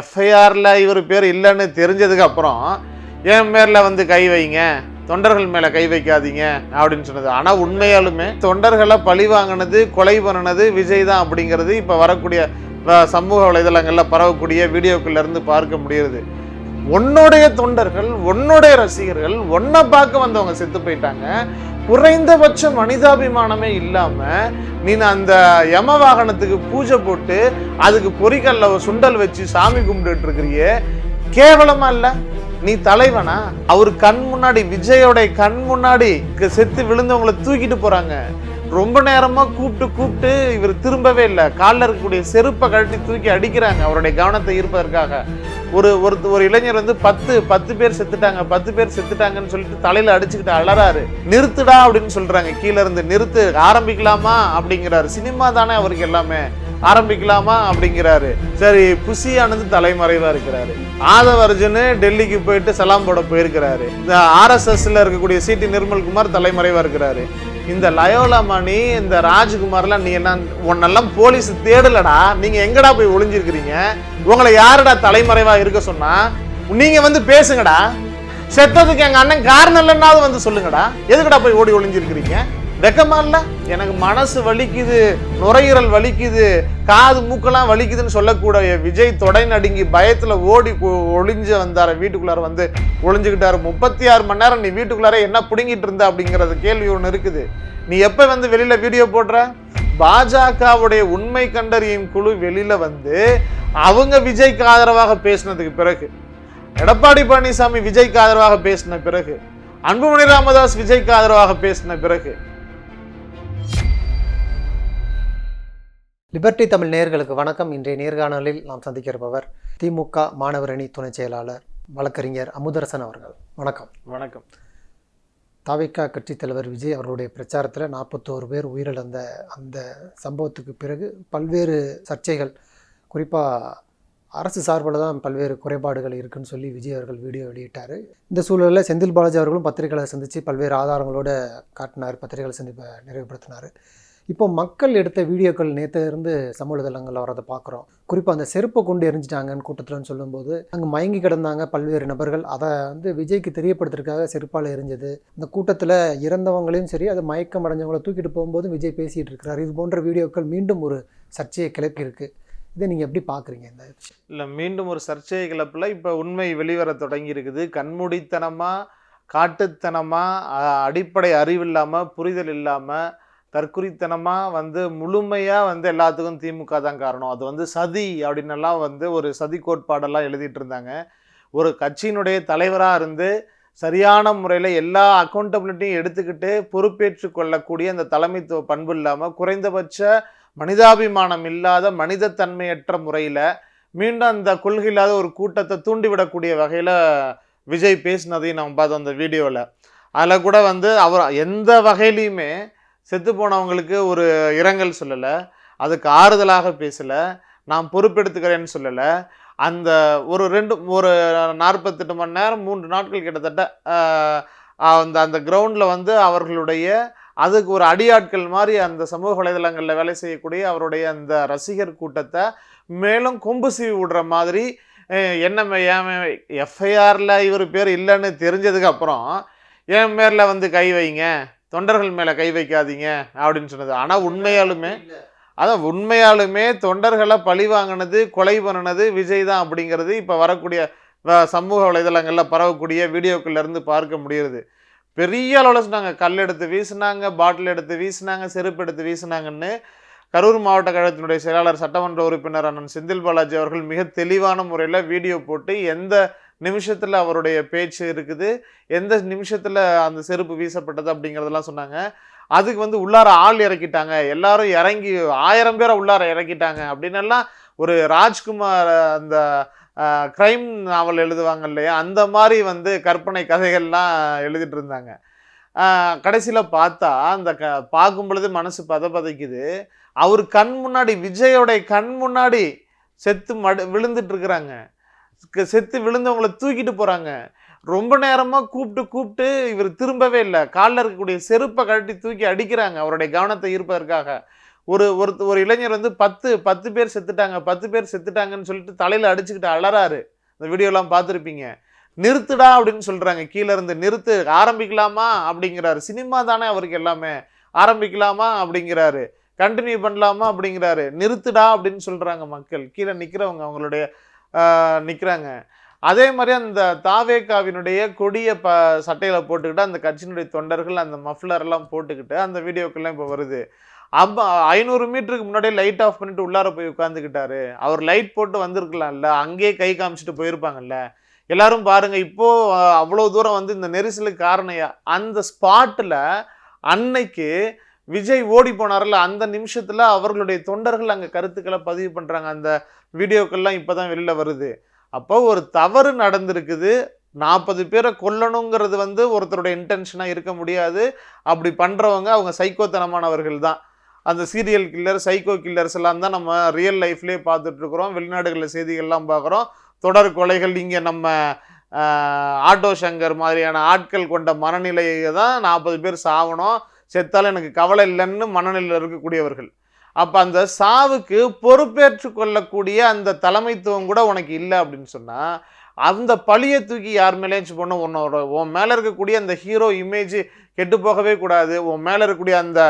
எஃப்ஐஆரில் இவர் பேர் இல்லைன்னு தெரிஞ்சதுக்கு அப்புறம் என் பேரில் வந்து கை வைங்க? தொண்டர்கள் மேலே கை வைக்காதீங்க அப்படின்னு சொன்னது. ஆனால் உண்மையாலுமே தொண்டர்களை பழி வாங்கினது கொலை பண்ணினது விஜய் தான் அப்படிங்கிறது இப்போ வரக்கூடிய சமூக வலைதளங்களில் பரவக்கூடிய வீடியோக்கள்லருந்து பார்க்க முடியுது. உன்னுடைய தொண்டர்கள் உன்னுடைய ரசிகர்கள் ஒன்றை பார்க்க வந்தவங்க செத்து போயிட்டாங்க. குறைந்தபட்ச மனிதாபிமானமே இல்லாம நீ அந்த யம வாகனத்துக்கு பூஜை போட்டு அதுக்கு பொறிக்கல்ல சுண்டல் வச்சு சாமி கும்பிட்டுட்டு இருக்கிறியே. கேவலமா இல்ல? நீ தலைவனா? அவர் கண் முன்னாடி விஜயோட கண் முன்னாடி செத்து விழுந்தவங்கள தூக்கிட்டு போறாங்க. ரொம்ப நேரமாக கூப்பிட்டு கூப்பிட்டு இவர் திரும்பவே இல்லை. காலில் இருக்கக்கூடிய செருப்பை கழட்டி தூக்கி அடிக்கிறாங்க அவருடைய கவனத்தை ஈர்ப்பதற்காக. ஒரு ஒரு ஒரு இளைஞர் வந்து பத்து பத்து பேர் செத்துட்டாங்க பத்து பேர் செத்துட்டாங்கன்னு சொல்லிட்டு தலையில் அடிச்சுக்கிட்டு அலறாரு. நிறுத்துடா அப்படின்னு சொல்கிறாங்க கீழே இருந்து நிறுத்து ஆரம்பிக்கலாமா? அப்படிங்கிறாரு. சினிமா தானே அவருக்கு எல்லாமே. ஆரம்பிக்கலாமா? அப்படிங்கிறாரு. சரி புசியானது தலைமறைவா இருக்கிறாரு. ஆதவர்ஜுனு டெல்லிக்கு போயிட்டு சலாம் போட போயிருக்கிறாரு. இந்த ஆர்எஸ்எஸ்ல இருக்கக்கூடிய சிடி நிர்மல்குமார் தலைமறைவா இருக்கிறாரு. இந்த லயோலா மணி இந்த ராஜ்குமார்லாம் நீ என்ன உன்னெல்லாம் போலீஸ் தேடலடா. நீங்க எங்கடா போய் ஒளிஞ்சிருக்கிறீங்க? உங்களை யாருடா தலைமறைவா இருக்க சொன்னா? நீங்க வந்து பேசுங்கடா. செத்ததுக்கு எங்க அண்ணன் காரணம் இல்லைன்னாவது வந்து சொல்லுங்கடா. எதுக்குடா போய் ஓடி ஒளிஞ்சிருக்கிறீங்க? வெக்கமா இல்ல? எனக்கு மனசு வலிக்குது நுரையீரல் வலிக்குது காது மூக்கெல்லாம் வலிக்குதுன்னு சொல்லக்கூடிய விஜய் தொடை நடுங்கி பயத்துல ஓடி ஒளிஞ்சு வந்தார. வீட்டுக்குள்ளார வந்து ஒளிஞ்சுக்கிட்டாரு. முப்பத்தி ஆறு மணி நேரம் நீ வீட்டுக்குள்ளார என்ன பிடுங்கிட்டு இருந்த அப்படிங்கறது கேள்வி ஒன்று இருக்குது. நீ எப்ப வந்து வெளியில வீடியோ போடுற? பாஜகவுடைய உண்மை கண்டறியும் குழு வெளியில வந்து அவங்க விஜய்க்கு ஆதரவாக பேசினதுக்கு பிறகு எடப்பாடி பழனிசாமி விஜய்க்கு ஆதரவாக பேசின பிறகு அன்புமணி ராமதாஸ் விஜய்க்கு ஆதரவாக பேசின பிறகு லிபர்டி தமிழ் நேயர்களுக்கு வணக்கம். இன்றைய நேர்காணலில் நாம் சந்திக்கிறபவர் திமுக மாணவர் அணி துணைச் செயலாளர் வழக்கறிஞர் அமுதரசன் அவர்கள். வணக்கம். வணக்கம். தாவிகா கட்சித் தலைவர் விஜய் அவர்களுடைய பிரச்சாரத்தில் நாற்பத்தோரு பேர் உயிரிழந்த அந்த சம்பவத்துக்கு பிறகு பல்வேறு சர்ச்சைகள் குறிப்பாக அரசு சார்பில் தான் பல்வேறு குறைபாடுகள் இருக்குன்னு சொல்லி விஜய் அவர்கள் வீடியோ வெளியிட்டார். இந்த சூழலில் செந்தில் பாலாஜி அவர்களும் பத்திரிகைகளை சந்தித்து பல்வேறு ஆதாரங்களோட காட்டினார் பத்திரிகைகளை சந்திப்பை நிறைவுபடுத்தினார். இப்போ மக்கள் எடுத்த வீடியோக்கள் நேற்று இருந்து சமூக வரதை பார்க்குறோம். குறிப்பாக அந்த செருப்பை கொண்டு எரிஞ்சிட்டாங்கன்னு கூட்டத்தில்னு சொல்லும்போது அங்கே மயங்கி கிடந்தாங்க பல்வேறு நபர்கள். அதை வந்து விஜய்க்கு தெரியப்படுத்துறதுக்காக செருப்பால் எரிஞ்சது. இந்த கூட்டத்தில் இறந்தவங்களையும் சரி அது மயக்கம் அடைஞ்சவங்களை தூக்கிட்டு போகும்போது விஜய் பேசிகிட்டு இருக்கிறார். இது போன்ற வீடியோக்கள் மீண்டும் ஒரு சர்ச்சையை கிளப்பியிருக்கு. இதை நீங்கள் எப்படி பார்க்குறீங்க இந்த இல்லை மீண்டும் ஒரு சர்ச்சை கிளப்பில். இப்போ உண்மை வெளிவர தொடங்கி இருக்குது கண்மூடித்தனமாக காட்டுத்தனமாக அடிப்படை அறிவு இல்லாமல் புரிதல் இல்லாமல் தற்குறித்தனமாக வந்து முழுமையாக வந்து எல்லாத்துக்கும் திமுக தான் காரணம். அது வந்து சதி அப்படின்னு வந்து ஒரு சதி கோட்பாடெல்லாம் எழுதிட்டு இருந்தாங்க. ஒரு கட்சியினுடைய தலைவராக இருந்து சரியான முறையில் எல்லா அக்கௌண்டபிலிட்டியும் எடுத்துக்கிட்டு பொறுப்பேற்று கொள்ளக்கூடிய அந்த தலைமைத்துவ பண்பு இல்லாமல் குறைந்தபட்ச மனிதாபிமானம் இல்லாத மனிதத்தன்மையற்ற முறையில் மீண்டும் அந்த கொள்கை இல்லாத ஒரு கூட்டத்தை தூண்டிவிடக்கூடிய வகையில் விஜய் பேசினதையும் நம்ம பார்த்தோம் அந்த வீடியோவில் அதில் கூட வந்து அவர் எந்த வகையிலையுமே செத்து போனவங்களுக்கு ஒரு இரங்கல் சொல்லலை அதுக்கு ஆறுதலாக பேசலை நான் பொறுப்பெடுத்துக்கிறேன்னு சொல்லலை. அந்த ஒரு ரெண்டு ஒரு நாற்பத்தெட்டு மணி நேரம் மூன்று நாட்கள் கிட்டத்தட்ட அந்த அந்த கிரவுண்டில் வந்து அவர்களுடைய அதுக்கு ஒரு அடியாட்கள் மாதிரி அந்த சமூக வலைதளங்களில் வேலை செய்யக்கூடிய அவருடைய அந்த ரசிகர் கூட்டத்தை மேலும் கொம்பு சீவி விடுற மாதிரி என்ன என்ன எஃப்ஐஆரில் இவர் பேர் இல்லைன்னு தெரிஞ்சதுக்கப்புறம் என் பேரில் வந்து கை வைங்க தொண்டர்கள் மேலே கை வைக்காதீங்க அப்படின்னு சொன்னது. ஆனால் உண்மையாலுமே அதான் உண்மையாலுமே தொண்டர்களை பழி வாங்கினது கொலை பண்ணினது விஜய் தான் அப்படிங்கிறது இப்போ வரக்கூடிய சமூக வலைதளங்களில் பரவக்கூடிய வீடியோக்கள்ல இருந்து பார்க்க முடியுது. பெரிய அளவில் சொன்னாங்க. கல் எடுத்து வீசினாங்க பாட்டில் எடுத்து வீசினாங்க செருப்பு எடுத்து வீசினாங்கன்னு கரூர் மாவட்ட கழகத்தினுடைய செயலாளர் சட்டமன்ற உறுப்பினர் அண்ணன் செந்தில் பாலாஜி அவர்கள் மிக தெளிவான முறையில் வீடியோ போட்டு எந்த நிமிஷத்தில் அவருடைய பேச்சு இருக்குது. எந்த நிமிஷத்தில் அந்த செருப்பு வீசப்பட்டது அப்படிங்கிறதெல்லாம் சொன்னாங்க. அதுக்கு வந்து உள்ளார ஆள் இறக்கிட்டாங்க. எல்லாரும் இறங்கி ஆயிரம் பேரை உள்ளார இறக்கிட்டாங்க அப்படின்னெல்லாம் ஒரு ராஜ்குமார் அந்த க்ரைம் நாவல் எழுதுவாங்க இல்லையா? அந்த மாதிரி வந்து கற்பனை கதைகள்லாம் எழுதிட்டு இருந்தாங்க. கடைசியில் பார்த்தா அந்த க பார்க்கும் பொழுது மனசு பத பதைக்குது அவர் கண் முன்னாடி விஜயோடைய கண் முன்னாடி செத்து மடு விழுந்துட்டு இருக்கிறாங்க. செத்து விழுந்தவங்கள தூக்கிட்டு போகிறாங்க ரொம்ப நேரமாக கூப்பிட்டு கூப்பிட்டு இவர் திரும்பவே இல்லை. காலில் இருக்கக்கூடிய செருப்பை கழட்டி தூக்கி அடிக்கிறாங்க அவருடைய கவனத்தை ஈர்ப்பதற்காக. ஒரு ஒரு ஒரு இளைஞர் வந்து பத்து பத்து பேர் செத்துட்டாங்க பத்து பேர் செத்துட்டாங்கன்னு சொல்லிட்டு தலையில் அடிச்சுக்கிட்டு அலறாரு. இந்த வீடியோலாம் பார்த்துருப்பீங்க. நிறுத்துடா அப்படின்னு சொல்கிறாங்க கீழே இருந்து நிறுத்து ஆரம்பிக்கலாமா? அப்படிங்கிறாரு. சினிமா தானே அவருக்கு எல்லாமே. ஆரம்பிக்கலாமா? அப்படிங்கிறாரு. கண்டினியூ பண்ணலாமா? அப்படிங்கிறாரு. நிறுத்துடா அப்படின்னு சொல்கிறாங்க மக்கள். கீழே நிற்கிறவங்க அவங்களுடைய நிற்கிறாங்க அதே மாதிரி அந்த தாவேக்காவினுடைய கொடிய ப சட்டையில் போட்டுக்கிட்டு அந்த கட்சியினுடைய தொண்டர்கள் அந்த மஃப்ளர் போட்டுக்கிட்டு அந்த வீடியோக்கெல்லாம் இப்போ வருது. அப்போ ஐநூறு மீட்டருக்கு முன்னாடியே லைட் ஆஃப் பண்ணிட்டு உள்ளார போய் உட்காந்துக்கிட்டாரு அவர் லைட் போட்டு வந்திருக்கலாம்ல. அங்கேயே கை காமிச்சிட்டு போயிருப்பாங்கல்ல. எல்லாரும் பாருங்க இப்போ அவ்வளோ தூரம் வந்து இந்த நெரிசலுக்கு காரணம் யா- அந்த ஸ்பாட்டில் அன்னைக்கு விஜய் ஓடி போனார்ல அந்த நிமிஷத்தில் அவர்களுடைய தொண்டர்கள் அங்கே கருத்துக்களை பதிவு பண்ணுறாங்க அந்த வீடியோக்கள்லாம் இப்போ தான் வெளியில் வருது. அப்போ ஒரு தவறு நடந்திருக்குது. நாற்பது பேரை கொல்லணுங்கிறது வந்து ஒருத்தருடைய இன்டென்ஷனாக இருக்க முடியாது. அப்படி பண்ணுறவங்க அவங்க சைக்கோத்தனமானவர்கள் தான். அந்த சீரியல் கில்லர் சைக்கோ கில்லர்ஸ் எல்லாம் தான் நம்ம ரியல் லைஃப்லேயே பார்த்துட்ருக்குறோம் வெளிநாடுகளில் செய்திகள்லாம் பார்க்குறோம். தொடர் கொலைகள் இங்கே நம்ம ஆட்டோ சங்கர் மாதிரியான ஆட்கள் கொண்ட மனநிலையை தான் நாற்பது பேர் சாகணும். செத்தாலும் எனக்கு கவலை இல்லைன்னு மனநிலையில் இருக்கக்கூடியவர்கள். அப்போ அந்த சாவுக்கு பொறுப்பேற்று கொள்ளக்கூடிய அந்த தலைமைத்துவம் கூட உனக்கு இல்லை அப்படின்னு சொன்னால் அந்த பழியை தூக்கி யார் மேலேயும் பொண்ணு உன்னோட உன் மேலே இருக்கக்கூடிய அந்த ஹீரோ இமேஜ் கெட்டு போகவே கூடாது. உன் மேலே இருக்கக்கூடிய அந்த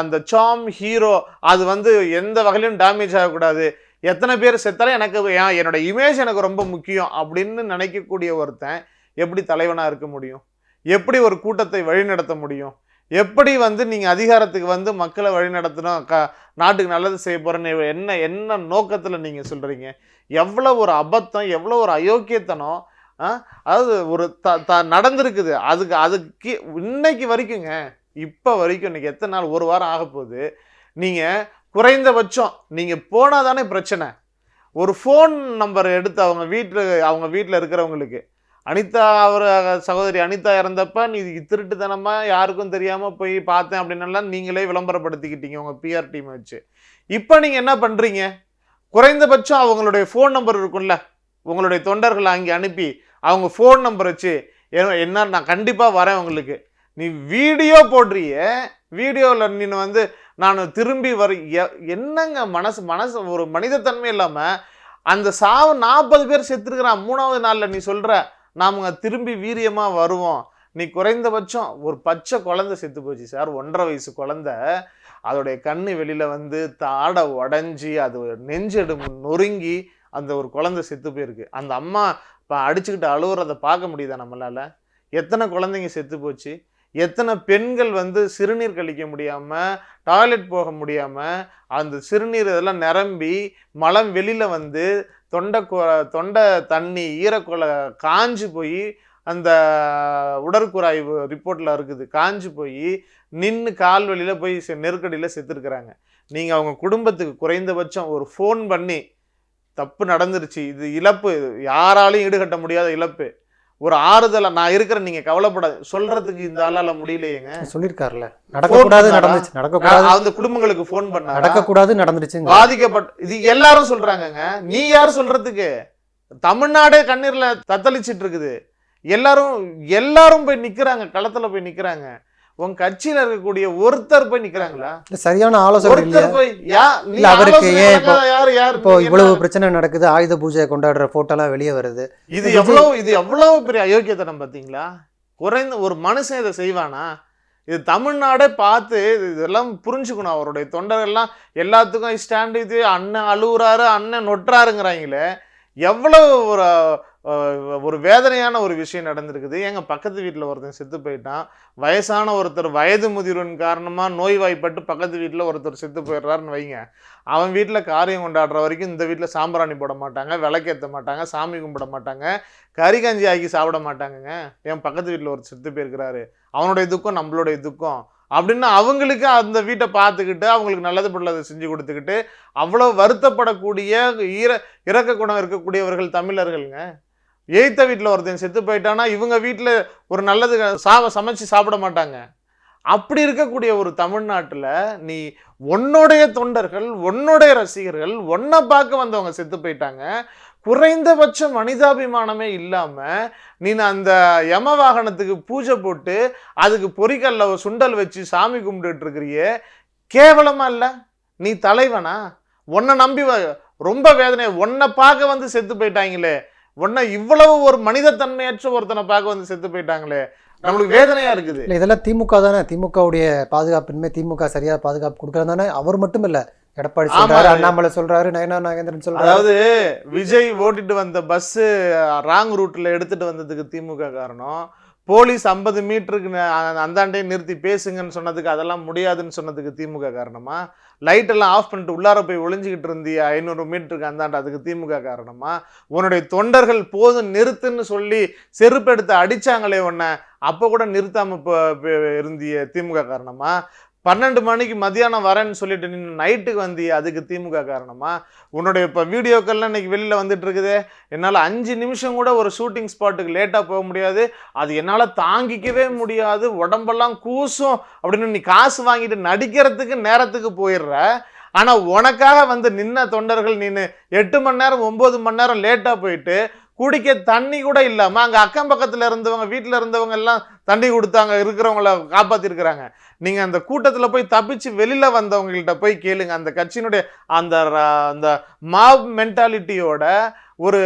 அந்த சாம் ஹீரோ அது வந்து எந்த வகையிலும் டேமேஜ் ஆகக்கூடாது. எத்தனை பேர் செத்தாலும் எனக்கு என்னோட இமேஜ் எனக்கு ரொம்ப முக்கியம் அப்படின்னு நினைக்கக்கூடிய ஒருத்தன் எப்படி தலைவனாக இருக்க முடியும்? எப்படி ஒரு கூட்டத்தை வழிநடத்த முடியும்? எப்படி வந்து நீங்கள் அதிகாரத்துக்கு வந்து மக்களை வழிநடத்தணும் க நாட்டுக்கு நல்லது செய்ய போகிறேன்னு என்ன என்ன நோக்கத்தில் நீங்கள் சொல்கிறீங்க எவ்வளோ ஒரு அபத்தம் எவ்வளோ ஒரு அயோக்கியத்தனம் அதாவது ஒரு த த நடந்திருக்குது. அதுக்கு அதுக்கு இன்னைக்கு வரைக்குங்க இப்போ வரைக்கும் இன்றைக்கி எத்தனை நாள்? ஒரு வாரம் ஆக போகுது. நீங்கள் குறைந்தபட்சம் நீங்கள் போனால் தானே பிரச்சனை. ஒரு ஃபோன் நம்பர் எடுத்து அவங்க வீட்டில் அவங்க வீட்டில் இருக்கிறவங்களுக்கு அனிதா அவர் சகோதரி அனிதா இறந்தப்ப நீ திருட்டுத்தனமாக யாருக்கும் தெரியாமல் போய் பார்த்தேன் அப்படின்னலாம் நீங்களே விளம்பரப்படுத்திக்கிட்டீங்க உங்கள் பிஆர் டீம் வச்சு. இப்போ நீங்கள் என்ன பண்ணுறீங்க குறைந்தபட்சம் அவங்களுடைய ஃபோன் நம்பர் இருக்கும்ல உங்களுடைய தொண்டர்களை அங்கே அனுப்பி அவங்க ஃபோன் நம்பர் வச்சு என்ன- நான் கண்டிப்பாக வரேன் உங்களுக்கு. நீ வீடியோ போடுறிய வீடியோவில் நீ வந்து நான் திரும்பி வர எ- என்னங்க மனசு மனசு ஒரு மனிதத்தன்மை இல்லாமல் அந்த சாவு நாற்பது பேர் செத்துருக்கிறான் மூணாவது நாளில் நீ சொல்கிற நாம் திரும்பி வீரியமாக வருவோம். நீ குறைந்தபட்சம் ஒரு பச்சை குழந்தை செத்து போச்சு சார் ஒன்றரை வயசு குழந்தை. அதோடைய கண்ணு வெளியில் வந்து தாடை உடஞ்சி அது நெஞ்செடு நொறுங்கி அந்த ஒரு குழந்தை செத்து போயிருக்கு. அந்த அம்மா இப்போ அடிச்சுக்கிட்டு அழுவுறதை பார்க்க முடியுதா நம்மளால? எத்தனை குழந்தைங்க செத்து போச்சு? எத்தனை பெண்கள் வந்து சிறுநீர் கழிக்க முடியாமல் டாய்லெட் போக முடியாமல் அந்த சிறுநீர் இதெல்லாம் நிரம்பி மலம் வெளியில் வந்து தொண்டை தொண்டை தண்ணி ஈரக்குலை காஞ்சு போய் அந்த உடற்குறாய்வு ரிப்போர்ட்டில் இருக்குது. காஞ்சு போய் நின்று கால் வழியில் போய் செ- செத்துருக்குறாங்க. நீங்கள் அவங்க குடும்பத்துக்கு குறைந்தபட்சம் ஒரு ஃபோன் பண்ணி தப்பு நடந்துருச்சு இது இழப்பு யாராலையும் ஈடுகட்ட முடியாத இழப்பு ஒரு ஆறுதலை நான் இருக்கிறேன் நீங்கள் கவலைப்படாது. சொல்றதுக்கு இந்த ஆளால முடியலையேங்க. சொல்லியிருக்காருல்ல. நடக்கக்கூடாது? நடந்துச்சு. நடக்கக்கூடாது. அந்த குடும்பங்களுக்கு ஃபோன் பண்ண நடக்கக்கூடாது நடந்துருச்சுங்க. பாதிக்கப்பட்ட இது எல்லாரும் சொல்றாங்கங்க. நீ யார் சொல்றதுக்கு? தமிழ்நாடே கண்ணீர்ல தத்தளிச்சிட்டு இருக்குது. எல்லாரும் எல்லாரும் போய் நிக்கிறாங்க களத்துல போய் நிக்கிறாங்க. உன் கட்சியில இருக்கக்கூடிய ஒருத்தர் போய் நிக்கிறாங்களா? சரியான ஆலோசனை போய் இல்ல, அவருக்கு ஏன் இப்போ நீங்க இவ்வளவு? பிரச்சனை நடக்குது ஆயுத பூஜை கொண்டாடுற போட்டோலாம் வெளியே வருது. இது எவ்வளவு இது எவ்வளவு பெரிய அயோக்கியத்தனம் பாத்தீங்களா குறைந்த ஒரு மனுஷன் இதை செய்வானா? இது தமிழ்நாடே பார்த்து இது- இதெல்லாம் புரிஞ்சுக்கணும் அவருடைய தொண்டர்கள்லாம் எல்லாத்துக்கும் ஸ்டாண்ட் இது அண்ணன் அழுவுறாரு அண்ணன் நொட்டுறாருங்கிறாங்களே. எவ்வளவு ஒரு ஒரு வேதனையான ஒரு விஷயம் நடந்திருக்குது. எங்கள் பக்கத்து வீட்டில் ஒருத்தன் செத்து போயிட்டான். வயசான ஒருத்தர் வயது முதிர்வின் காரணமாக நோய்வாய்ப்பட்டு பக்கத்து வீட்டில் ஒருத்தர் செத்து போயிடுறாருன்னு வைங்க. அவன் வீட்டில் காரியம் கொண்டாடுற வரைக்கும் இந்த வீட்டில் சாம்பிராணி போட மாட்டாங்க விளக்கேற்ற மாட்டாங்க சாமி கும்பிட மாட்டாங்க கறி கஞ்சி ஆக்கி சாப்பிட மாட்டாங்கங்க. என் பக்கத்து வீட்டில் ஒரு செத்து போயிருக்கிறாரு. அவனுடைய துக்கம் நம்மளுடைய துக்கம். அப்படின்னு அவங்களுக்கு அந்த வீட்டை பார்த்துக்கிட்டு அவங்களுக்கு நல்லது பொருளதை செஞ்சு கொடுத்துக்கிட்டு அவ்வளோ வருத்தப்படக்கூடிய ஈர இறக்க குணம் இருக்கக்கூடியவர்கள் தமிழர்கள்ங்க. எய்த்த வீட்டில் ஒருத்தன் செத்து போயிட்டானா இவங்க வீட்டில் ஒரு நல்லது சாவை சமைச்சு சாப்பிட மாட்டாங்க. அப்படி இருக்கக்கூடிய ஒரு தமிழ்நாட்டில் நீ உன்னுடைய தொண்டர்கள் உன்னுடைய ரசிகர்கள் ஒன்றை பார்க்க வந்தவங்க செத்து போயிட்டாங்க. குறைந்தபட்ச மனிதாபிமானமே இல்லாமல் நீ அந்த யம வாகனத்துக்கு பூஜை போட்டு அதுக்கு பொறிக்கல்ல சுண்டல் வச்சு சாமி கும்பிட்டுட்டு இருக்கிறியே. கேவலமாக இல்லை? நீ தலைவனா? உன்னை நம்பி ரொம்ப வேதனை உன்னை பார்க்க வந்து செத்து போயிட்டாங்களே. உன்னை இவ்வளவு ஒரு மனிதத்தன்மையற்ற ஒருத்தனை பார்க்க வந்து செத்து போயிட்டாங்களே. நம்மளுக்கு வேதனையா இருக்குது? இல்லை இதெல்லாம் திமுக தானே. திமுகவுடைய பாதுகாப்பின்மை திமுக சரியா பாதுகாப்பு கொடுக்குறது தானே அவர் மட்டும் இல்ல எடப்பாடி. சொல்றாரு அண்ணாமலை சொல்றாரு நயனா நாகேந்திரன் சொல்றாரு. அதாவது விஜய் ஓட்டிட்டு வந்த பஸ் ராங் ரூட்ல எடுத்துட்டு வந்ததுக்கு திமுக காரணம். போலீஸ் ஐம்பது மீட்டருக்கு அந்தாண்டே நிறுத்தி பேசுங்கன்னு சொன்னதுக்கு அதெல்லாம் முடியாதுன்னு சொன்னதுக்கு திமுக காரணமா? லைட்டெல்லாம் ஆஃப் பண்ணிட்டு உள்ளார போய் ஒளிஞ்சிக்கிட்டு இருந்திய ஐநூறு மீட்டருக்கு அந்தாண்ட அதுக்கு திமுக காரணமா? உன்னுடைய தொண்டர்கள் போதும் நிறுத்துன்னு சொல்லி செருப்பெடுத்து அடித்தாங்களே உன்னை அப்போ கூட நிறுத்தாமல் இப்போ இருந்திய திமுக காரணமா? பன்னெண்டு மணிக்கு மதியானம் வரேன்னு சொல்லிட்டு நீ நைட்டுக்கு வந்து அதுக்கு திமுக காரணமா? உன்னுடைய இப்போ வீடியோக்கள்லாம் இன்னைக்கு வெளியில் வந்துட்டு இருக்குது என்னால் அஞ்சு நிமிஷம் கூட ஒரு ஷூட்டிங் ஸ்பாட்டுக்கு லேட்டாக போக முடியாது. அது என்னால் தாங்கிக்கவே முடியாது. உடம்பெல்லாம் கூசும். அப்படின்னு நீ காசு வாங்கிட்டு நடிக்கிறதுக்கு நேரத்துக்கு போயிடுற. ஆனால் உனக்காக வந்து நின்ன தொண்டர்கள் நின்று எட்டு மணி நேரம் ஒம்பது மணி நேரம் லேட்டாக போயிட்டு குடிக்க தண்ணி கூட இல்லாமல் அங்கே அக்கம் பக்கத்தில் இருந்தவங்க வீட்டில் இருந்தவங்க எல்லாம் தண்ணி கொடுத்தாங்க இருக்கிறவங்கள காப்பாற்றிருக்கிறாங்க நீங்கள் அந்த கூட்டத்தில் போய் தப்பிச்சு வெளியில் வந்தவங்கள்ட்ட போய் கேளுங்க. அந்த கட்சியினுடைய அந்த அந்த மாப் மென்டாலிட்டியோட ஒரு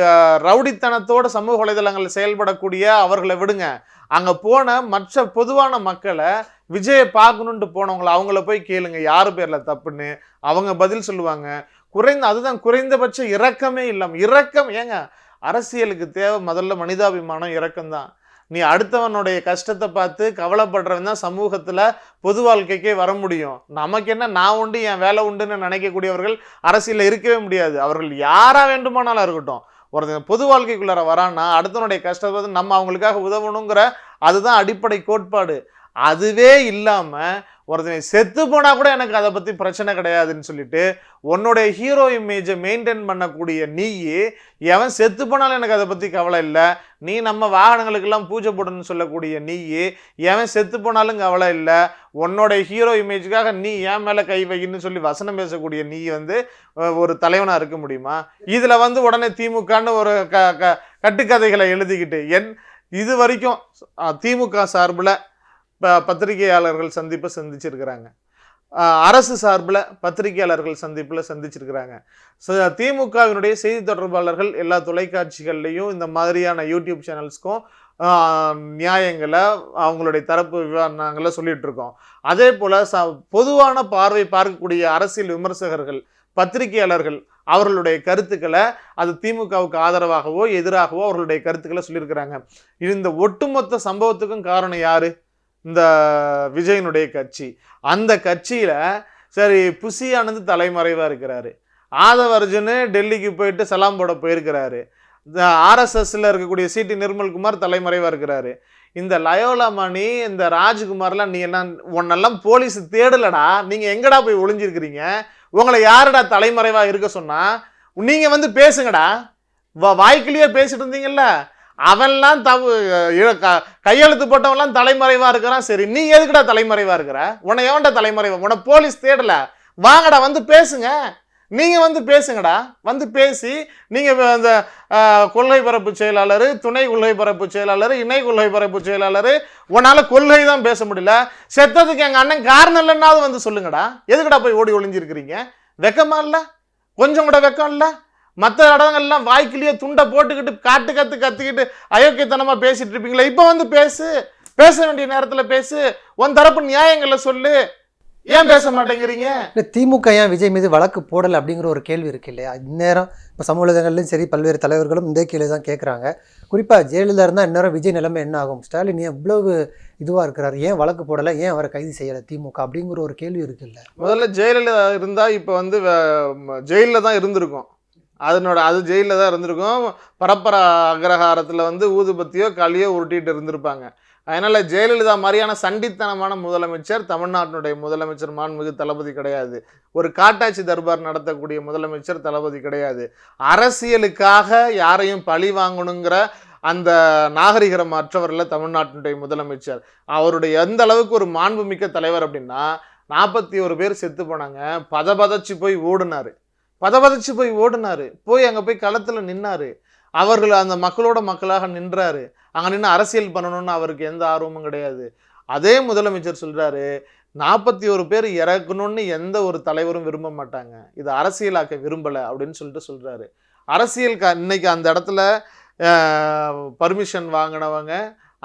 ரவுடித்தனத்தோட சமூக வலைதளங்களில் செயல்படக்கூடிய அவர்களை விடுங்க. அங்கே போன மற்ற பொதுவான மக்களை விஜயை பார்க்கணுன்ட்டு போனவங்கள அவங்கள போய் கேளுங்க. யார் பேரில் தப்புன்னு அவங்க பதில் சொல்லுவாங்க. குறைந்த அதுதான் குறைந்தபட்ச இரக்கமே இல்லாமல் இரக்கம் ஏங்க அரசியலுக்கு தேவை முதல்ல மனிதாபிமானம் இறக்கம்தான் நீ அடுத்தவனுடைய கஷ்டத்தை பார்த்து கவலைப்படுறவன் தான் சமூகத்தில் பொது வாழ்க்கைக்கே வர முடியும். நமக்கு என்ன நான் உண்டு என் வேலை உண்டுன்னு நினைக்கக்கூடியவர்கள் அரசியலில் இருக்கவே முடியாது. அவர்கள் யாராக வேண்டுமானாலும் இருக்கட்டும். ஒருத்தன் பொது வாழ்க்கைக்குள்ளார வரான்னா அடுத்தவனுடைய கஷ்டத்தை பார்த்து நம்ம அவங்களுக்காக உதவணுங்கிற அதுதான் அடிப்படை கோட்பாடு. அதுவே இல்லாமல் ஒருத்தனை செத்து போனால் கூட எனக்கு அதை பற்றி பிரச்சனை கிடையாதுன்னு சொல்லிட்டு உன்னுடைய ஹீரோ இமேஜை மெயின்டைன் பண்ணக்கூடிய நீ எவன் செத்து போனாலும் எனக்கு அதை பற்றி கவலை இல்லை. நீ நம்ம வாகனங்களுக்கெல்லாம் பூஜை போடணும்னு சொல்லக்கூடிய நீ எவன் செத்து போனாலும் கவலை இல்லை. உன்னோடைய ஹீரோ இமேஜுக்காக நீ ஏன் மேலே கை வைன்னு சொல்லி வசனம் பேசக்கூடிய நீ வந்து ஒரு தலைவனாக இருக்க முடியுமா? இதில் வந்து உடனே திமுகன்னு ஒரு க க கட்டுக்கதைகளை எழுதிக்கிட்டு என் இது வரைக்கும் திமுக சார்பில் இப்போ பத்திரிகையாளர்கள் சந்திப்பை சந்திச்சிருக்கிறாங்க. அரசு சார்பில் பத்திரிகையாளர்கள் சந்திப்பில் சந்திச்சிருக்கிறாங்க. திமுகவினுடைய செய்தி தொடர்பாளர்கள் எல்லா தொலைக்காட்சிகள்லேயும் இந்த மாதிரியான யூடியூப் சேனல்ஸ்க்கும் நியாயங்களை அவங்களுடைய தரப்பு விவரணங்களை சொல்லிகிட்ருக்கோம் இருக்கோம் அதே போல் ச பொதுவான பார்வை பார்க்கக்கூடிய அரசியல் விமர்சகர்கள் பத்திரிகையாளர்கள் அவர்களுடைய கருத்துக்களை அது திமுகவுக்கு ஆதரவாகவோ எதிராகவோ அவர்களுடைய கருத்துக்களை சொல்லியிருக்கிறாங்க. இந்த ஒட்டுமொத்த சம்பவத்துக்கும் காரணம் யாரு? இந்த விஜயனுடைய கட்சி. அந்த கட்சியில் சரி புசியானது தலைமறைவாக இருக்கிறாரு. ஆதவர்ஜுனு டெல்லிக்கு போயிட்டு சலாம் போட போயிருக்கிறாரு. இந்த ஆர்எஸ்எஸ்ல இருக்கக்கூடிய சிடி நிர்மல்குமார் தலைமறைவாக இருக்கிறாரு. இந்த லயோலா மணி இந்த ராஜ்குமார்லாம் நீ என்ன உன்னெல்லாம் போலீஸ் தேடலடா. நீங்கள் எங்கடா போய் ஒளிஞ்சிருக்கிறீங்க? உங்களை யாருடா தலைமறைவாக இருக்க சொன்னா நீங்கள் வந்து பேசுங்கடா. வா- வாய்க்கிலேயே பேசிட்டு இருந்தீங்கல்ல. அவன்லாம் தவு க- கையெழுத்து போட்டவன்லாம் தலைமறைவாக இருக்கிறான். சரி நீ எதுக்குடா தலைமறைவாக இருக்கிற? உன்னை எவன்டா தலைமறைவா? உன்னை போலீஸ் தேடல. வாங்கடா வந்து பேசுங்க. நீங்கள் வந்து பேசுங்கடா. வந்து பேசி நீங்கள் அந்த கொள்கை பரப்பு செயலாளர் துணை கொள்கை பரப்பு செயலாளர் இணை கொள்கை பரப்பு செயலாளர் உன்னால் கொள்கை தான் பேச முடியல. செத்ததுக்கு எங்கள் அண்ணன் காரணம் இல்லைன்னாவது வந்து சொல்லுங்கடா. எதுக்குடா போய் ஓடி ஒளிஞ்சிருக்கிறீங்க? வெக்கமா இல்லை? கொஞ்சம் கூட வெக்கம் இல்லை? மற்ற இடங்கள்லாம் வாய்க்கிலேயே துண்டை போட்டுக்கிட்டு காட்டு கத்து கத்திக்கிட்டு அயோக்கியத்தனமா பேசிட்டு இருப்பீங்களா? இப்போ வந்து பேசு. பேச வேண்டிய நேரத்துல பேசு. உன் தரப்பு நியாயங்களை சொல்லு. ஏன் பேச மாட்டேங்கிறீங்க? இல்லை திமுக ஏன் விஜய் மீது வழக்கு போடலை அப்படிங்கிற ஒரு கேள்வி இருக்கு இல்லையா? இந்நேரம் இப்போ சமூக வலைதளங்கள்லையும் சரி பல்வேறு தலைவர்களும் இந்த கேள்வி தான் கேட்குறாங்க குறிப்பாக ஜெயலலிதா இருந்தால் இந்நேரம் விஜய் நிலைமை என்ன ஆகும்? ஸ்டாலின் ஏன் இவ்வளவு இதுவாக இருக்கிறார்? ஏன் வழக்கு போடலை? ஏன் அவரை கைது செய்யலை திமுக அப்படிங்கிற ஒரு கேள்வி இருக்குல்ல முதல்ல ஜெயலலிதா இருந்தா இப்போ வந்து ஜெயிலில் தான் இருந்திருக்கும். அதனோட அது ஜெயிலில் தான் இருந்திருக்கும். பரப்பர அக்ரஹாரத்தில் வந்து ஊதுபத்தியோ களியோ உருட்டிகிட்டு இருந்திருப்பாங்க. அதனால் ஜெயலலிதா மாதிரியான சண்டித்தனமான முதலமைச்சர் தமிழ்நாட்டினுடைய முதலமைச்சர் மாண்புமிகு தளபதி கிடையாது. ஒரு காட்டாட்சி தர்பார் நடத்தக்கூடிய முதலமைச்சர் தளபதி கிடையாது. அரசியலுக்காக யாரையும் பழி வாங்கணுங்கிற அந்த நாகரிகரம் அற்றவரில் தமிழ்நாட்டினுடைய முதலமைச்சர். அவருடைய எந்த அளவுக்கு ஒரு மாண்புமிக்க தலைவர் அப்படின்னா நாற்பத்தி ஒரு பேர் செத்து போனாங்க. பதபதச்சு போய் ஓடினார். பதவதைச்சு போய் ஓடினாரு. போய் அங்கே போய் களத்தில் நின்னாரு. அவர்கள் அந்த மக்களோட மக்களாக நின்றாரு. அங்கே நின்று அரசியல் பண்ணணும்னு அவருக்கு எந்த ஆர்வமும் கிடையாது. அதே முதலமைச்சர் சொல்கிறாரு நாற்பத்தி ஒரு பேர் இறக்கணும்னு எந்த ஒரு தலைவரும் விரும்ப மாட்டாங்க. இது அரசியலாக்க விரும்பலை. அப்படின்னு சொல்லிட்டு சொல்கிறாரு அரசியல் க இன்னைக்கு அந்த இடத்துல பர்மிஷன் வாங்கினவங்க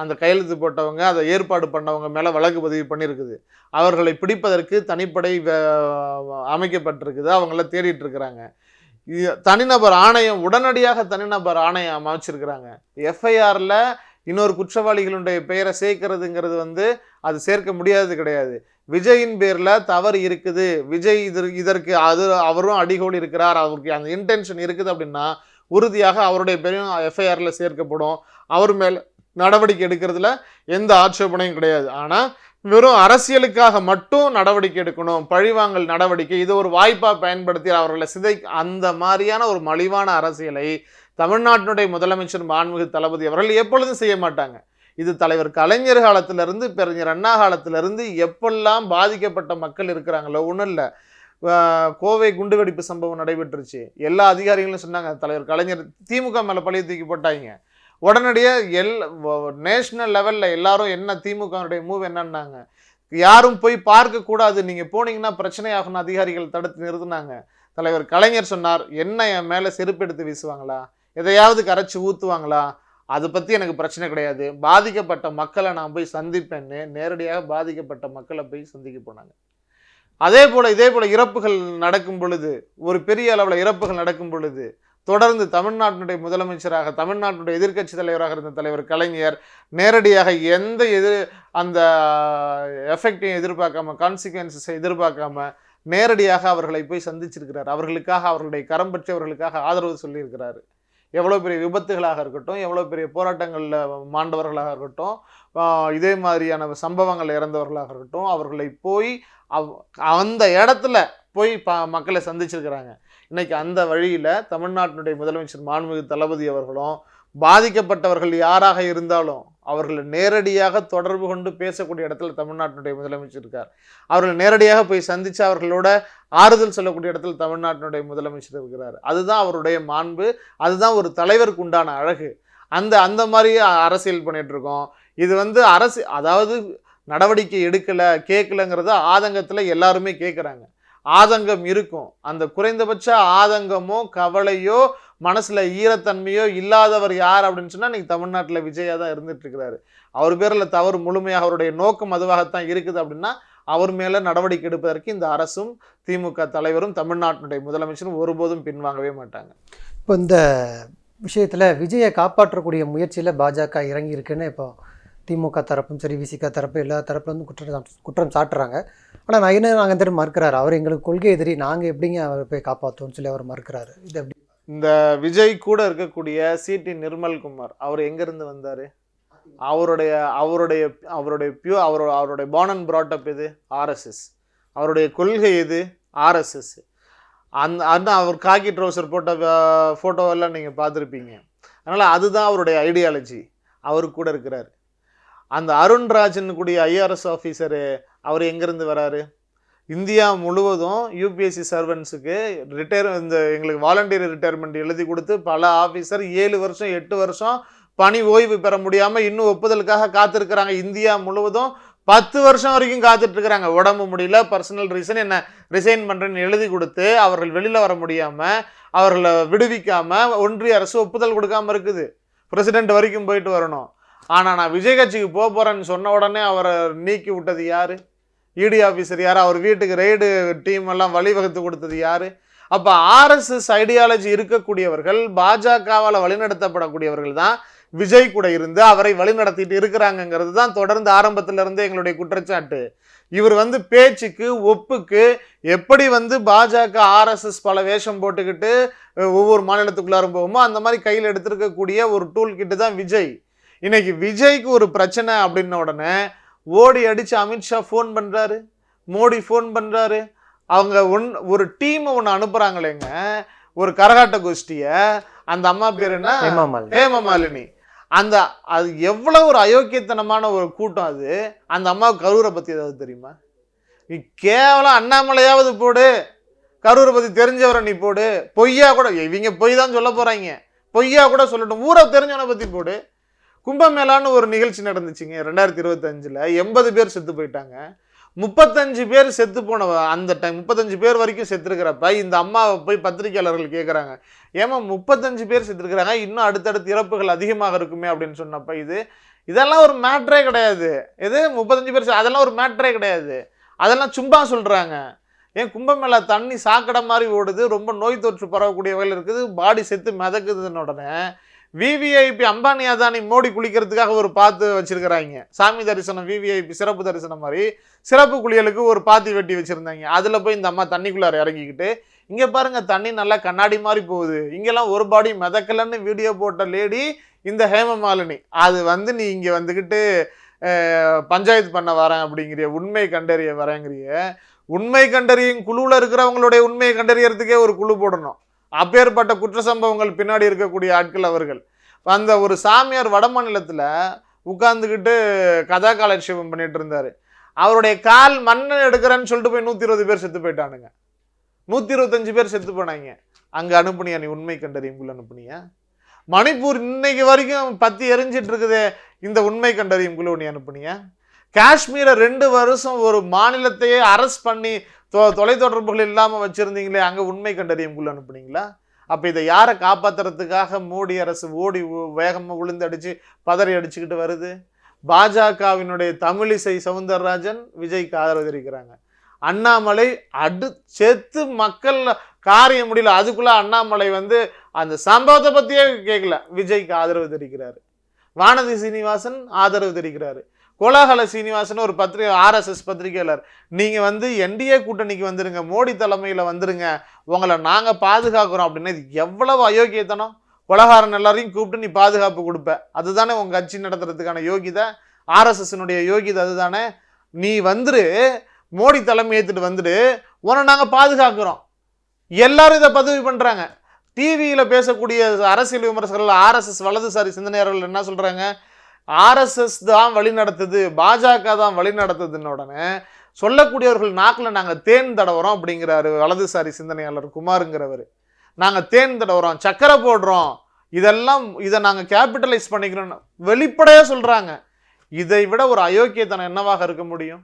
அந்த கையெழுத்து போட்டவங்க அதை ஏற்பாடு பண்ணவங்க மேலே வழக்கு பதிவு பண்ணியிருக்குது. அவர்களை பிடிப்பதற்கு தனிப்படை வ- அமைக்கப்பட்டிருக்குது. அவங்கள தேடிட்டு இருக்கிறாங்க. தனிநபர் ஆணையம் உடனடியாக தனிநபர் ஆணையம் அமைச்சிருக்கிறாங்க. எஃப்ஐஆரில் இன்னொரு குற்றவாளிகளுடைய பெயரை சேர்க்கிறதுங்கிறது வந்து அது சேர்க்க முடியாதது கிடையாது. விஜயின் பேரில் தவறு இருக்குது. விஜய் இது இதற்கு அது அவரும் அடிகோடு இருக்கிறார். அவருக்கு அந்த இன்டென்ஷன் இருக்குது அப்படின்னா உறுதியாக அவருடைய பேரையும் எஃப்ஐஆரில் சேர்க்கப்படும். அவர் மேல் நடவடிக்கை எடுக்கிறதுல எந்த ஆட்சேபனையும் கிடையாது. ஆனால் வெறும் அரசியலுக்காக மட்டும் நடவடிக்கை எடுக்கணும் பழிவாங்கல் நடவடிக்கை இது ஒரு வாய்ப்பாக பயன்படுத்தி அவர்களை சிதை அந்த மாதிரியான ஒரு மலிவான அரசியலை தமிழ்நாட்டினுடைய முதலமைச்சர் மாண்புமிகு தளபதி அவர்கள் எப்பொழுதும் செய்ய மாட்டாங்க. இது தலைவர் கலைஞர் காலத்திலிருந்து பெருஞர் அண்ணா காலத்திலிருந்து எப்பெல்லாம் பாதிக்கப்பட்ட மக்கள் இருக்கிறாங்களோ ஒன்றும் இல்லை. கோவை குண்டுவெடிப்பு சம்பவம் நடைபெற்றுச்சு எல்லா அதிகாரிகளும் சொன்னாங்க தலைவர் கலைஞர் திமுக மேலே பழிய தூக்கி போட்டாங்க. உடனடியாக எல் நேஷ்னல் லெவலில் எல்லாரும் என்ன திமுகவுடைய மூவ் என்னன்னாங்க? யாரும் போய் பார்க்கக்கூடாது நீங்கள் போனீங்கன்னா பிரச்சனை ஆகும்னு அதிகாரிகள் தடுத்து நிறுத்தினாங்க. தலைவர் கலைஞர் சொன்னார் என்ன என் மேலே செருப்பு எடுத்து வீசுவாங்களா? எதையாவது கரைச்சி ஊற்றுவாங்களா அதை பற்றி எனக்கு பிரச்சனை கிடையாது. பாதிக்கப்பட்ட மக்களை நான் போய் சந்திப்பேன்னு. நேரடியாக பாதிக்கப்பட்ட மக்களை போய் சந்திக்க போனாங்க. அதே போல் இதே போல் இறப்புகள் நடக்கும் பொழுது ஒரு பெரிய அளவில் இறப்புகள் நடக்கும் பொழுது தொடர்ந்து தமிழ்நாட்டினுடைய முதலமைச்சராக தமிழ்நாட்டினுடைய எதிர்க்கட்சி தலைவராக இருந்த தலைவர் கலைஞர் நேரடியாக எந்த எதிர் அந்த எஃபெக்டையும் எதிர்பார்க்காம கான்சிக்வன்சஸை எதிர்பார்க்காம நேரடியாக அவர்களை போய் சந்திச்சிருக்கிறார். அவர்களுக்காக அவர்களுடைய கரம் பற்றி அவர்களுக்காக ஆதரவு சொல்லியிருக்கிறார். எவ்வளோ பெரிய விபத்துகளாக இருக்கட்டும் எவ்வளோ பெரிய போராட்டங்களில் மாண்டவர்களாக இருக்கட்டும் இதே மாதிரியான சம்பவங்கள் இறந்தவர்களாக இருக்கட்டும் அவர்களை போய் அவ் அந்த இடத்துல போய் ப மக்களை சந்திச்சிருக்கிறாங்க. இன்னைக்கு அந்த வழியில் தமிழ்நாட்டினுடைய முதலமைச்சர் மாண்புமிகு தளபதி அவர்களும் பாதிக்கப்பட்டவர்கள் யாராக இருந்தாலும் அவர்களை நேரடியாக தொடர்பு கொண்டு பேசக்கூடிய இடத்துல தமிழ்நாட்டினுடைய முதலமைச்சர் இருக்கார். அவர்களை நேரடியாக போய் சந்தித்து அவர்களோட ஆறுதல் சொல்லக்கூடிய இடத்துல தமிழ்நாட்டினுடைய முதலமைச்சர் இருக்கிறார். அதுதான் அவருடைய மாண்பு அதுதான் ஒரு தலைவருக்கு உண்டான அழகு. அந்த அந்த மாதிரி அரசியல் பண்ணிகிட்ருக்கோம் இது வந்து அரசு அதாவது நடவடிக்கை எடுக்கலை கேட்கலங்கிறத ஆதங்கத்தில் எல்லாருமே கேட்குறாங்க ஆதங்கம் இருக்கும். அந்த குறைந்தபட்ச ஆதங்கமோ கவலையோ மனசில் ஈரத்தன்மையோ இல்லாதவர் யார் அப்படின்னு சொன்னால் இன்றைக்கி தமிழ்நாட்டில் விஜயா தான் இருந்துட்டு இருக்கிறாரு அவர் பேரில் தவறு முழுமையாக அவருடைய நோக்கம் அதுவாகத்தான் இருக்குது அப்படின்னா அவர் மேலே நடவடிக்கை எடுப்பதற்கு இந்த அரசும் திமுக தலைவரும் தமிழ்நாட்டினுடைய முதலமைச்சரும் ஒருபோதும் பின்வாங்கவே மாட்டாங்க. இப்போ இந்த விஷயத்தில் விஜயை காப்பாற்றக்கூடிய முயற்சியில் பாஜக இறங்கியிருக்குன்னு இப்போ திமுக தரப்பும் சரி விசிக தரப்பு எல்லா தரப்புல வந்து குற்றம் குற்றம் சாட்டுறாங்க. ஆனால் நான் என்ன நாங்கள் தெரிஞ்சு மறுக்கிறாரு? அவர் எங்களுக்கு கொள்கை எதிரி நாங்கள் எப்படிங்க அவரை போய் காப்பாற்றுவோம்னு சொல்லி அவர் மறுக்கிறாரு. இது எப்படி? இந்த விஜய் கூட இருக்கக்கூடிய சிடி நிர்மல்குமார் அவர் எங்கேருந்து வந்தார்? அவருடைய அவருடைய அவருடைய பியூ அவர் அவருடைய பார்ன் அண்ட் ப்ராட்டப் ஆர்எஸ்எஸ் அவருடைய கொள்கை இது ஆர்எஸ்எஸ் அந்த அந்த அவர் காக்கி ட்ரௌசர் போட்ட ஃபோட்டோவெல்லாம் நீங்கள் பார்த்துருப்பீங்க. அதனால் அதுதான் அவருடைய ஐடியாலஜி அவர் கூட இருக்கிறார். அந்த அருண்ராஜன் கூடிய ஐஆர்எஸ் ஆஃபீஸரு அவர் எங்கேருந்து வராரு? இந்தியா முழுவதும் யூபிஎஸ்சி சர்வன்ஸுக்கு ரிட்டையர் இந்த எங்களுக்கு வாலண்டியர் ரிட்டையர்மெண்ட் எழுதி கொடுத்து பல ஆஃபீஸர் ஏழு வருஷம் எட்டு வருஷம் பணி ஓய்வு பெற முடியாமல் இன்னும் ஒப்புதலுக்காக காத்திருக்கிறாங்க. இந்தியா முழுவதும் பத்து வருஷம் வரைக்கும் காத்துட்ருக்கிறாங்க. உடம்பு முடியல பர்சனல் ரீசன் என்ன? ரிசைன் பண்ணுறேன்னு எழுதி கொடுத்து அவர்கள் வெளியில் வர முடியாமல் அவர்களை விடுவிக்காமல் ஒன்றிய அரசு ஒப்புதல் கொடுக்காமல் இருக்குது. பிரசிடென்ட் வரைக்கும் போயிட்டு வரணும். ஆனால் நான் விஜய் கட்சிக்கு போக போகிறேன்னு சொன்ன உடனே அவரை நீக்கி விட்டது யார்? இடி ஆஃபீஸர் யார்? அவர் வீட்டுக்கு ரெய்டு டீம் எல்லாம் வழிவகுத்து கொடுத்தது யார்? அப்போ ஆர்எஸ்எஸ் ஐடியாலஜி இருக்கக்கூடியவர்கள் பாஜகவால் வழிநடத்தப்படக்கூடியவர்கள் தான் விஜய் கூட இருந்து அவரை வழிநடத்திட்டு இருக்கிறாங்கங்கிறது தான் தொடர்ந்து ஆரம்பத்திலிருந்து எங்களுடைய குற்றச்சாட்டு. இவர் வந்து பேச்சுக்கு ஒப்புக்கு எப்படி வந்து பாஜக ஆர்எஸ்எஸ் பல வேஷம் போட்டுக்கிட்டு ஒவ்வொரு மாநிலத்துக்குள்ளாரும் போகுமோ அந்த மாதிரி கையில் எடுத்திருக்கக்கூடிய ஒரு டூல் கிட்டு தான் விஜய். இன்னைக்கு விஜய்க்கு ஒரு பிரச்சனை அப்படின்ன உடனே ஓடி அடிச்சு அமித்ஷா ஃபோன் பண்றாரு மோடி ஃபோன் பண்றாரு. அவங்க ஒன் ஒரு டீமை ஒன்று அனுப்புறாங்களேங்க. ஒரு கரகாட்ட கோஷ்டியை அந்த அம்மா பேர் என்ன? ஹேமாமால் ஹேமமாலினி அந்த அது எவ்வளவு ஒரு அயோக்கியத்தனமான ஒரு கூட்டம் அது. அந்த அம்மாவுக்கு கரூரை பத்தி ஏதாவது தெரியுமா? நீ கேவலம் அண்ணாமலையாவது போடு. கரூரை பத்தி தெரிஞ்சவரை நீ போடு. பொய்யா கூட இவங்க பொய் தான் சொல்ல போறாங்க. பொய்யா கூட சொல்லட்டும். ஊரை தெரிஞ்சவனை பத்தி போடு. கும்பமேளான்னு ஒரு நிகழ்ச்சி நடந்துச்சுங்க ரெண்டாயிரத்தி இருபத்தஞ்சில். எண்பது பேர் செத்து போயிட்டாங்க. முப்பத்தஞ்சு பேர் செத்து போன அந்த டைம் முப்பத்தஞ்சு பேர் வரைக்கும் செத்துருக்கிறப்ப இந்த அம்மாவை போய் பத்திரிக்கையாளர்கள் கேட்குறாங்க ஏமா முப்பத்தஞ்சு பேர் செத்துருக்குறாங்க இன்னும் அடுத்தடுத்து இறப்புகள் அதிகமாக இருக்குமே அப்படின்னு சொன்னப்ப இது இதெல்லாம் ஒரு மேட்ரே கிடையாது. எது முப்பத்தஞ்சு பேர் செ- அதெல்லாம் ஒரு மேட்ரே கிடையாது. அதெல்லாம் சும்மா சொல்கிறாங்க ஏன் கும்பமேளா தண்ணி சாக்கடை மாதிரி ஓடுது ரொம்ப நோய் தொற்று பரவக்கூடிய வகையில் இருக்குது பாடி செத்து மிதக்குதுன்னு உடனே விவிஐபி அம்பானி அதானி மோடி குளிக்கிறதுக்காக ஒரு பாத்து வச்சிருக்கிறாங்க. சாமி தரிசனம் விவிஐபி சிறப்பு தரிசனம் மாதிரி சிறப்பு குளியலுக்கு ஒரு பாத்தி வெட்டி வச்சிருந்தாங்க. அதுல போய் இந்த அம்மா தண்ணிக்குள்ளார இறங்கிக்கிட்டு இங்க பாருங்க தண்ணி நல்லா கண்ணாடி மாதிரி போகுது. இங்கெல்லாம் ஒரு பாடி மிதக்கலன்னு வீடியோ போட்ட லேடி இந்த ஹேமமாலினி. அது வந்து நீ இங்க வந்துக்கிட்டு பஞ்சாயத்து பண்ண வரேன் அப்படிங்கிறிய. உண்மை கண்டறிய வரேங்கிறிய. உண்மை கண்டறியும் குழுவில் இருக்கிறவங்களுடைய உண்மையை கண்டறியறதுக்கே ஒரு குழு போடணும். அப்பேற்பட்ட குற்ற சம்பவங்கள் பின்னாடி இருக்கக்கூடிய ஆட்கள் அவர்கள். அந்த ஒரு சாமியார் வட மாநிலத்தில் உட்கார்ந்துக்கிட்டு கதா காலட்சேபம் பண்ணிட்டு இருந்தார். அவருடைய கால் மண்ணை எடுக்கிறேன்னு சொல்லிட்டு போய் நூற்றி இருபது பேர் செத்து போயிட்டானுங்க. நூற்றி இருபத்தஞ்சு பேர் செத்து போனாங்க. அங்கே அனுப்புனியா நீ உண்மை கண்டறியும்குள்ள அனுப்புனியா? மணிப்பூர் இன்னைக்கு வரைக்கும் பத்தி எரிஞ்சிட்டு இருக்குதே இந்த உண்மை கண்டறியும் குழு நீ அனுப்புனியா? காஷ்மீரை ரெண்டு வருஷம் ஒரு மாநிலத்தையே அரெஸ்ட் பண்ணி தொ தொலைத்தொடர்புகள் இல்லாமல் வச்சுருந்தீங்களே அங்கே உண்மை கண்டறியும் அனுப்புனீங்களா? அப்போ இதை யாரை காப்பாற்றுறதுக்காக மோடி அரசு ஓடி வேகமாக விழுந்து அடித்து பதறி அடிச்சுக்கிட்டு வருது? பாஜகவினுடைய தமிழிசை சவுந்தரராஜன் விஜய்க்கு ஆதரவு தெரிவிக்கிறாங்க அண்ணாமலை அடு செத்து மக்கள் காரியம் முடியல. அதுக்குள்ளே அண்ணாமலை வந்து அந்த சம்பவத்தை பற்றியே கேட்கல விஜய்க்கு ஆதரவு தெரிவிக்கிறாரு. வானதி சீனிவாசன் ஆதரவு தெரிவிக்கிறாரு. கோலாகல சீனிவாசன் ஒரு பத்திரிகை ஆர்எஸ்எஸ் பத்திரிகையாளர். நீங்கள் வந்து என்டிஏ கூட்டணிக்கு வந்துருங்க மோடி தலைமையில் வந்துருங்க உங்களை நாங்கள் பாதுகாக்கிறோம் அப்படின்னா இது எவ்வளவு அயோக்கியத்தனம்? கொலகாரன் எல்லாரையும் கூப்பிட்டு நீ பாதுகாப்பு கொடுப்ப. அதுதானே உங்கள் கட்சி நடத்துறதுக்கான யோகிதை. ஆர்எஸ்எஸ்னுடைய யோகிதை அதுதானே. நீ வந்துரு மோடி தலைமை ஏற்றுட்டு வந்துடு உன்னை நாங்கள் பாதுகாக்கிறோம். எல்லாரும் இதை பதிவு பண்ணுறாங்க டிவியில் பேசக்கூடிய அரசியல் விமர்சகர்கள் ஆர்எஸ்எஸ் வலதுசாரி சிந்தனையாளர்கள் என்ன சொல்கிறாங்க ஆர்எஸ்எஸ் தான் வழி நடத்துது பாஜக தான் வழி நடத்துதுன்னு உடனே சொல்லக்கூடியவர்கள் நாக்கில் நாங்கள் தேன் தடவுறோம் அப்படிங்கிறாரு வலதுசாரி சிந்தனையாளர் குமாருங்கிறவர். நாங்கள் தேன் தடவுறோம் சக்கரை போடுறோம் இதெல்லாம் இதை நாங்கள் கேபிட்டலைஸ் பண்ணிக்கிறோம் வெளிப்படையாக சொல்கிறாங்க இதை விட ஒரு அயோக்கியத்தனம் என்னவாக இருக்க முடியும்?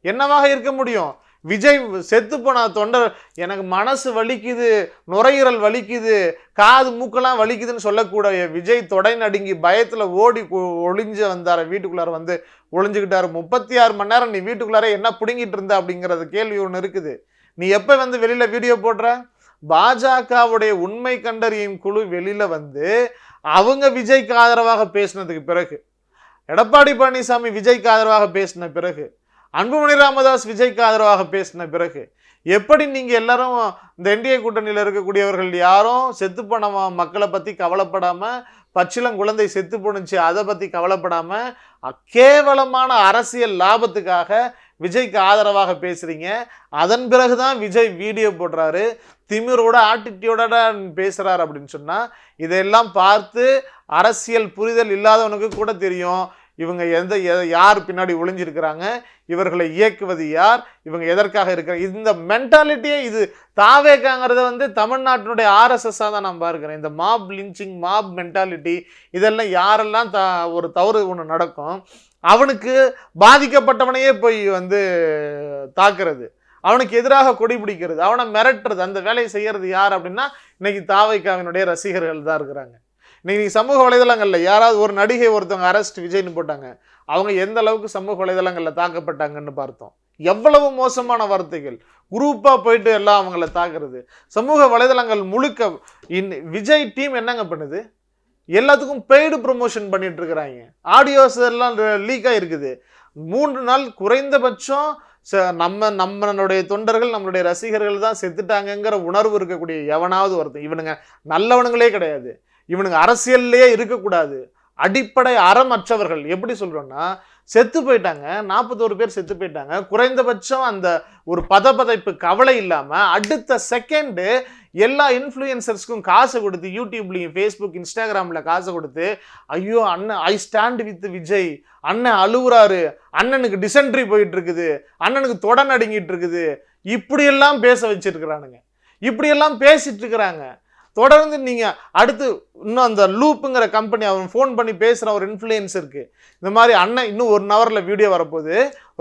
என்னவாக இருக்க முடியும்? விஜய் செத்து போன தொண்டர் எனக்கு மனசு வலிக்குது நுரையீரல் வலிக்குது காது மூக்கெல்லாம் வலிக்குதுன்னு சொல்லக்கூடிய விஜய் தொடை நடுங்கி பயத்தில் ஓடி ஒளிஞ்சு வந்தார். வீட்டுக்குள்ளார வந்து ஒளிஞ்சுக்கிட்டார். முப்பத்தி ஆறு மணி நேரம் நீ வீட்டுக்குள்ளார என்ன பிடுங்கிட்டு இருந்த அப்படிங்கிறது கேள்வி ஒன்று இருக்குது. நீ எப்போ வந்து வெளியில் வீடியோ போடுற? பாஜகவுடைய உண்மை கண்டறியும் குழு வெளியில் வந்து அவங்க விஜய்க்கு ஆதரவாக பேசினதுக்கு பிறகு. எடப்பாடி பழனிசாமி விஜய்க்கு ஆதரவாக பேசின பிறகு அன்புமணி ராமதாஸ் விஜய்க்கு ஆதரவாக பேசின பிறகு எப்படி நீங்கள் எல்லாரும் இந்த என்டிஏ கூட்டணியில் இருக்கக்கூடியவர்கள் யாரும் செத்து போன மக்களை மக்களை கவலைப்படாமல் பச்சிலம் குழந்தை செத்து போணுச்சு அதை பற்றி கவலைப்படாமல் கேவலமான அரசியல் லாபத்துக்காக விஜய்க்கு ஆதரவாக பேசுகிறீங்க அதன் பிறகு தான் விஜய் வீடியோ போடுறாரு. திமிரோட ஆட்டிடியூடோட பேசுகிறார் அப்படின்னு சொன்னால் இதையெல்லாம் பார்த்து அரசியல் புரிதல் இல்லாதவனுக்கு கூட தெரியும். இவங்க எந்த எ- யார் பின்னாடி ஒளிஞ்சிருக்கிறாங்க? இவர்களை இயக்குவது யார்? இவங்க எதற்காக இருக்கிற இந்த மென்டாலிட்டியே இது. தாவேக்காங்கிறத வந்து தமிழ்நாட்டினுடைய ஆர்எஸ்எஸ்ஸாக தான் நான் பார்க்குறேன். இந்த மாப் லிஞ்சிங் மாப் மென்டாலிட்டி இதெல்லாம் யாரெல்லாம் த ஒரு தவறு ஒன்று நடக்கும் அவனுக்கு பாதிக்கப்பட்டவனையே போய் வந்து தாக்குறது அவனுக்கு எதிராக கொடி பிடிக்கிறது அவனை மிரட்டுறது அந்த வேலையை செய்கிறது யார் அப்படின்னா இன்னைக்கு தாவைக்காவினுடைய ரசிகர்கள் தான் இருக்கிறாங்க. இன்னைக்கு சமூக வலைதளங்களில் யாராவது ஒரு நடிகை ஒருத்தவங்க அரெஸ்ட் விஜய்னு போட்டாங்க. அவங்க எந்த அளவுக்கு சமூக வலைதளங்களில் தாக்கப்பட்டாங்கன்னு பார்த்தோம். எவ்வளவு மோசமான வார்த்தைகள். குரூப்பாக போயிட்டு எல்லாம் அவங்கள தாக்குறது. சமூக வலைதளங்கள் முழுக்க இன் விஜய் டீம் என்னங்க பண்ணுது? எல்லாத்துக்கும் பெய்டு ப்ரொமோஷன் பண்ணிட்டு இருக்கிறாங்க. ஆடியோஸ் எல்லாம் லீக் ஆகிருக்குது மூன்று நாள் குறைந்தபட்சம் ச- நம்ம நம்மளுடைய தொண்டர்கள் நம்மளுடைய ரசிகர்கள் தான் செத்துட்டாங்கங்கிற உணர்வு இருக்கக்கூடிய எவனாவது ஒருத்தன். இவனுங்க நல்லவனுங்களே கிடையாது. இவனுங்க அரசியல்லையே இருக்கக்கூடாது. அடிப்படை அறமற்றவர்கள் எப்படி சொல்கிறோன்னா செத்து போயிட்டாங்க. நாற்பத்தோரு பேர் செத்து போயிட்டாங்க. குறைந்தபட்சம் அந்த ஒரு பதப்பதைப்பு கவலை இல்லாமல் அடுத்த செகண்டு எல்லா இன்ஃப்ளூயன்சர்ஸ்க்கும் காசு கொடுத்து யூடியூப்லேயும் ஃபேஸ்புக் இன்ஸ்டாகிராமில் காசு கொடுத்து ஐயோ அண்ணன் ஐ ஸ்டாண்ட் வித் விஜய். அண்ணன் அழுவுறாரு. அண்ணனுக்கு டிசென்ட்ரி போயிட்டு இருக்குது அண்ணனுக்கு தொட அடங்கிட்டு இருக்குது இப்படியெல்லாம் பேச வச்சிருக்கிறானுங்க. இப்படியெல்லாம் பேசிட்டு இருக்கிறாங்க தொடர்ந்து நீங்கள் அடுத்து இன்னும் அந்த லூப்புங்கிற கம்பெனி அவன் ஃபோன் பண்ணி பேசுகிற ஒரு இன்ஃப்ளூயன்ஸ் இருக்குது இந்த மாதிரி அண்ணன் இன்னும் ஒரு நவரில் வீடியோ வரப்போகுது.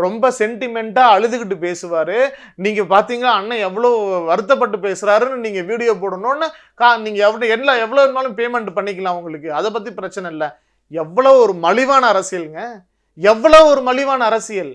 ரொம்ப சென்டிமெண்ட்டாக அழுதுகிட்டு பேசுவார். நீங்கள் பார்த்தீங்கன்னா அண்ணன் எவ்வளோ வருத்தப்பட்டு பேசுகிறாருன்னு நீங்கள் வீடியோ போடணும்னு கா நீங்கள் எவ்வளோ எல்லா எவ்வளோ இருந்தாலும் பேமெண்ட் பண்ணிக்கலாம் உங்களுக்கு. அதை பற்றி பிரச்சனை இல்லை. எவ்வளோ ஒரு மலிவான அரசியலுங்க. எவ்வளோ ஒரு மலிவான அரசியல்.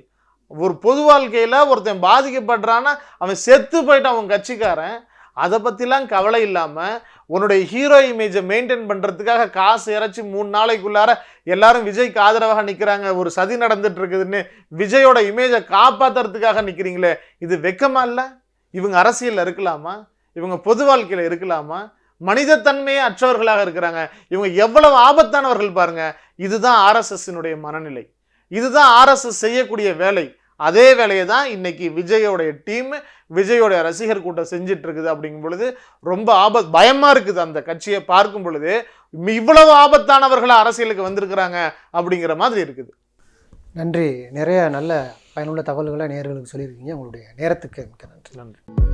ஒரு பொது வாழ்க்கையில் ஒருத்தன் பாதிக்கப்படுறான்னா அவன் செத்து போயிட்டான் அவன் கட்சிக்காரன். அதை பற்றிலாம் கவலை இல்லாமல் உன்னுடைய ஹீரோ இமேஜை மெயின்டைன் பண்ணுறதுக்காக காசு இறைச்சி மூணு நாளைக்குள்ளார எல்லாரும் விஜய்க்கு ஆதரவாக நிற்கிறாங்க ஒரு சதி நடந்துட்டு இருக்குதுன்னு விஜயோட இமேஜை காப்பாத்துறதுக்காக நிற்கிறீங்களே இது வெக்கமா இல்லை? இவங்க அரசியலில் இருக்கலாமா? இவங்க பொது வாழ்க்கையில் இருக்கலாமா? மனிதத்தன்மையே அற்றவர்களாக இருக்கிறாங்க. இவங்க எவ்வளவு ஆபத்தானவர்கள் பாருங்க. இதுதான் ஆர்எஸ்எஸ்னுடைய மனநிலை. இதுதான் ஆர்எஸ்எஸ் செய்யக்கூடிய வேலை. அதே வேலையை தான் இன்னைக்கு விஜயோடைய டீம் விஜயோடைய ரசிகர் கூட்டம் செஞ்சுட்டு இருக்குது அப்படிங்கும் பொழுது ரொம்ப ஆபத் பயமா இருக்குது அந்த கட்சியை பார்க்கும் பொழுது. இவ்வளவு ஆபத்தானவர்களா அரசியலுக்கு வந்திருக்கிறாங்க அப்படிங்கிற மாதிரி இருக்குது. நன்றி. நிறைய நல்ல பயனுள்ள தகவல்களை நேயர்களுக்கு சொல்லியிருக்கீங்க. உங்களுடைய நேரத்துக்கு மிக்க நன்றி. நன்றி.